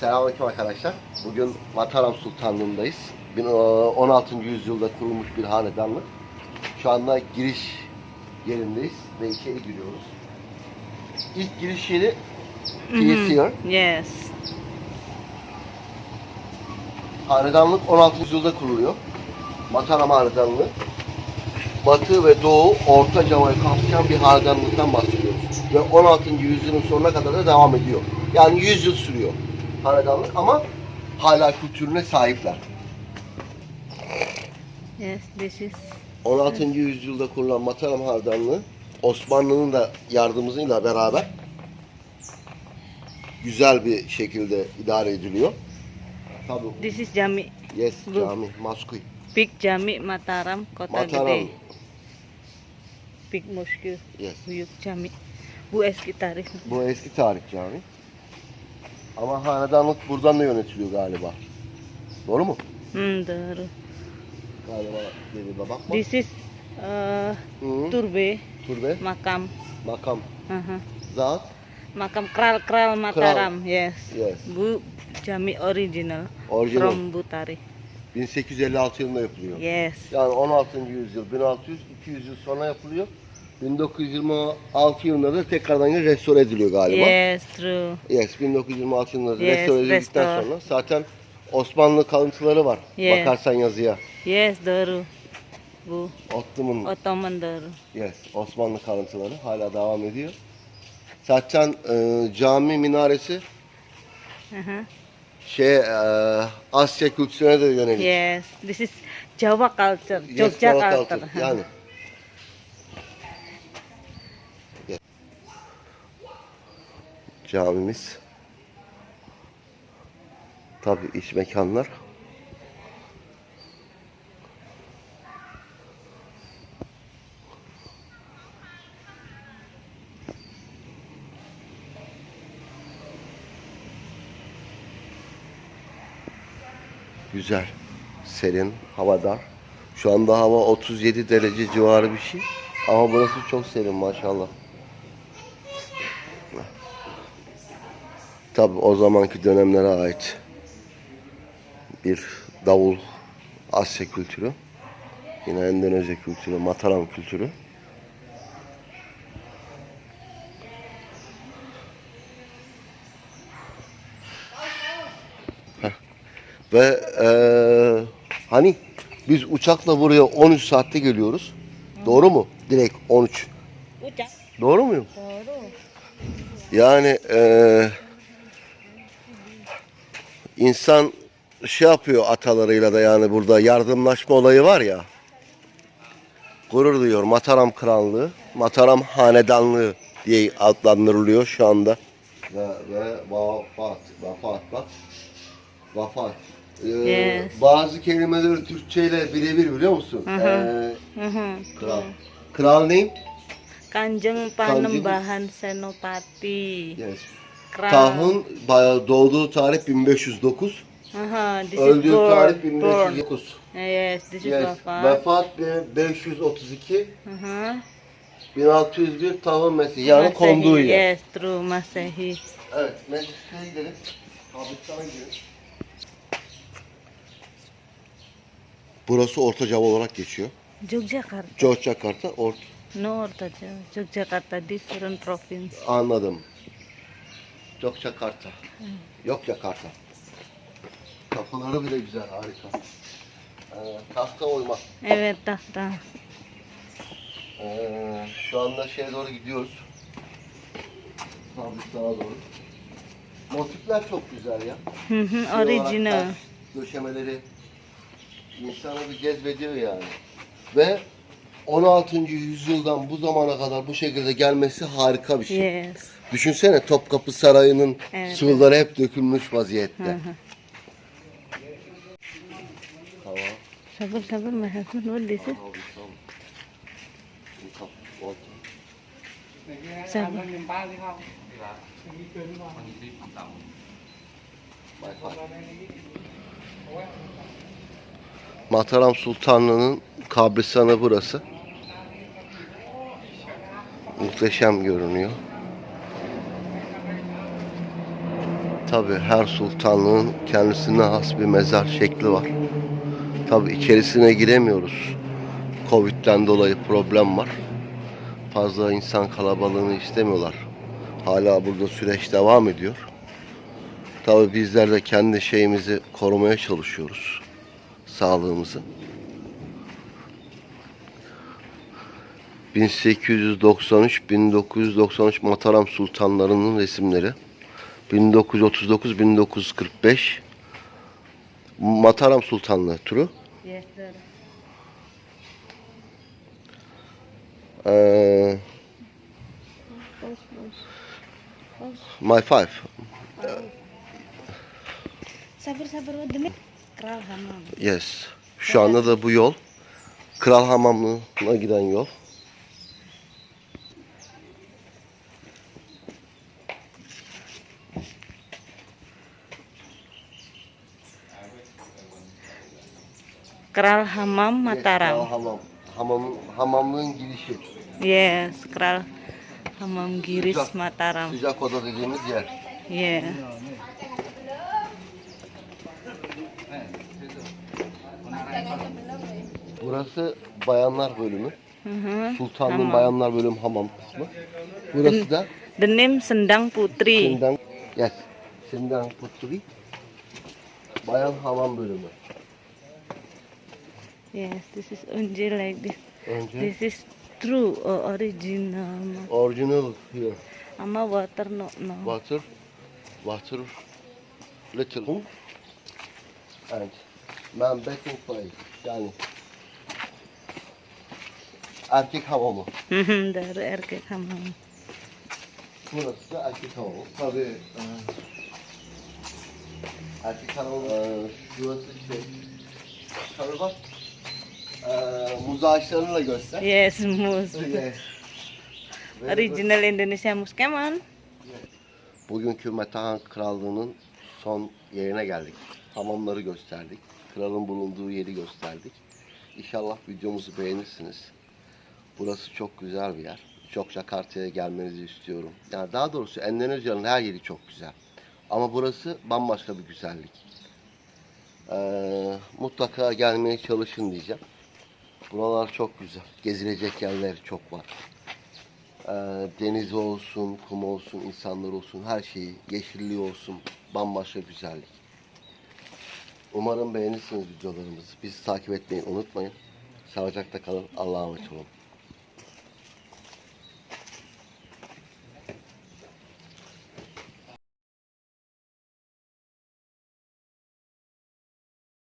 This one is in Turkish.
Selamünaleyküm arkadaşlar. Bugün Mataram Sultanlığı'ndayız. Bin- 16. yüzyılda kurulmuş bir hanedanlık. Şu anda giriş yerindeyiz ve içeri giriyoruz. İlk giriş yeri here. Yes. Hanedanlık 16. yüzyılda kuruluyor. Mataram Hanedanlığı. Batı ve Doğu, Orta Cava'yı kapsayan bir hanedanlıktan bahsediyoruz. Ve 16. yüzyılın sonuna kadar da devam ediyor. Yani 100 yıl sürüyor hanedanlık ama hala kültürüne sahipler. Yes, this is 16. yüzyılda kurulan Mataram Hanedanlığı Osmanlı'nın da yardımıyla beraber güzel bir şekilde idare ediliyor. Tabii. this is Jami. Yes, Bu- cami, Maskuy. Big Jami Mataram, Kota Mataram. Gede. Big Mosque, Yes. Büyük Cami. Bu eski tarih. Bu eski tarih cami. Ama hanedanlık buradan da yönetiliyor galiba. Doğru mu? Hmm, doğru. Galiba dedi babak bak. This is uh, Hı. Turbe, Turbe, makam. makam, Aha. zat. Makam Kral Kral Mataram. Yes. Yes. Bu Jami original, Orijinal. from bu tarih. 1856 yılında yapılıyor. Yes. Yani 16. yüzyıl, 1600, 200 yıl sonra yapılıyor. 1926 yılında da tekrardan restore ediliyor galiba. Yes, true. Yes, 1926 yılında Yes, restore edildikten restore. sonra zaten Osmanlı kalıntıları var. Yes. Bakarsan yazıya. Yes, doğru. Bu Ottoman, Ottoman doğru. yes, Osmanlı kalıntıları hala devam ediyor. Zaten e, cami minaresi Aha. şey e, Asya kültürüne de yönelik. Yes, this is Jawa culture, Yes, Java culture. culture, Yani. Camimiz. Tabii iş mekanlar. Güzel. Serin, havadar. Şu anda hava 37 derece civarı bir şey. Ama burası çok serin maşallah. Tabi o zamanki dönemlere ait bir davul Asya kültürü. Yine Endonezya kültürü, Mataram kültürü. Heh. Ve eee, hani biz uçakla buraya 13 saatte geliyoruz. Doğru mu? Direkt 13. Ucak. Doğru muyum? Doğru. Yani eee, insan şey yapıyor atalarıyla da yani burada yardımlaşma olayı var ya. Gurur duyuyor Mataram Krallığı, Mataram Hanedanlığı diye adlandırılıyor şu anda. Ve, ve vafat, vafat bak. Vafat. Ee, Yes. Bazı kelimeleri Türkçe ile birebir biliyor musun? Hı Ee, hı. Hı hı. kral. Kral name? Kanjeng Panembahan Senopati. Yes. Kral. Bayağı doğduğu tarih 1509. Aha, this is Öldüğü born. tarih born. 1509. Yes, this is Yes. Wafat. Vefat 532. Hı hı. 1601 Tahun Mesih yani Masehi, konduğu yer. Yes, true Masehi. Evet, Mesih'e gidelim. Kabristan'a gidelim. Burası Orta Java olarak geçiyor. Yogyakarta. Yogyakarta, Or No Orta Jawa. Yogyakarta different province. anladım. Yogyakarta. Yogyakarta. Kapıları bile güzel, harika. Ee, tahta oyma. Evet, tahta. Ee, şu anda şeye doğru gidiyoruz. Kabristan'a doğru. Motifler çok güzel ya. Hı hı, Şey olarak Original. taş Döşemeleri insanı bir cezbediyor yani. Ve 16. yüzyıldan bu zamana kadar bu şekilde gelmesi harika bir şey. Yes. Düşünsene Topkapı Sarayı'nın Evet. sıvıları hep dökülmüş vaziyette. Hı hı. Tamam. Kap- oldu. Sabar. Bay bay. Mataram Sultanlığı'nın kabristanı burası. Muhteşem görünüyor. Tabi her sultanlığın kendisine has bir mezar şekli var. Tabi içerisine giremiyoruz. Covid'den dolayı problem var. Fazla insan kalabalığını istemiyorlar. Hala burada süreç devam ediyor. Tabi bizler de kendi şeyimizi korumaya çalışıyoruz. Sağlığımızı. 1893-1993 Mataram Sultanlarının resimleri. 1939-1945 Mataram Sultanlığı turu. Yes. Ee, my five. Yes. Şu anda da bu yol Kral Hamamlığı'na giden yol. Kral Hamam Yes, Kral Mataram. Hamam. Hamam, hamamlığın girişi. Yes, Kral Hamam Giris Sıcak. Mataram. Sıcak oda dediğimiz yer. Yeah. Burası bayanlar bölümü. Hı hı. Sultanlığın Hamam. bayanlar bölüm hamam kısmı. Burası da The name Sendang Putri. Sindang, yes, Sindang Putri. Bayan hamam bölümü. Yes, this is unji like this. Önce This is true uh, original. original here. Ama water no no. Water, water, little room, and man bathing place. Yani erkek hamamı. Hı hı, Dari erkek hamam. Burası da erkek hamamı. Tabii e, erkek hamamı e, şurası şey. Tabii bak. E, muz ağaçlarını da göster. Yes, mus. Yes. Original Indonesia mus. Come on. Bugünkü Metehan Krallığı'nın son yerine geldik. Hamamları gösterdik. Kralın bulunduğu yeri gösterdik. İnşallah videomuzu beğenirsiniz. Burası çok güzel bir yer. Çok Jakarta'ya gelmenizi istiyorum. Yani daha doğrusu Endonezya'nın her yeri çok güzel. Ama burası bambaşka bir güzellik. Ee, mutlaka gelmeye çalışın diyeceğim. Buralar çok güzel. Gezilecek yerler çok var. Ee, deniz olsun, kum olsun, insanlar olsun, her şeyi, yeşilliği olsun, bambaşka güzellik. Umarım beğenirsiniz videolarımızı. Bizi takip etmeyi unutmayın. Sağlıcakla kalın. Allah'a emanet olun.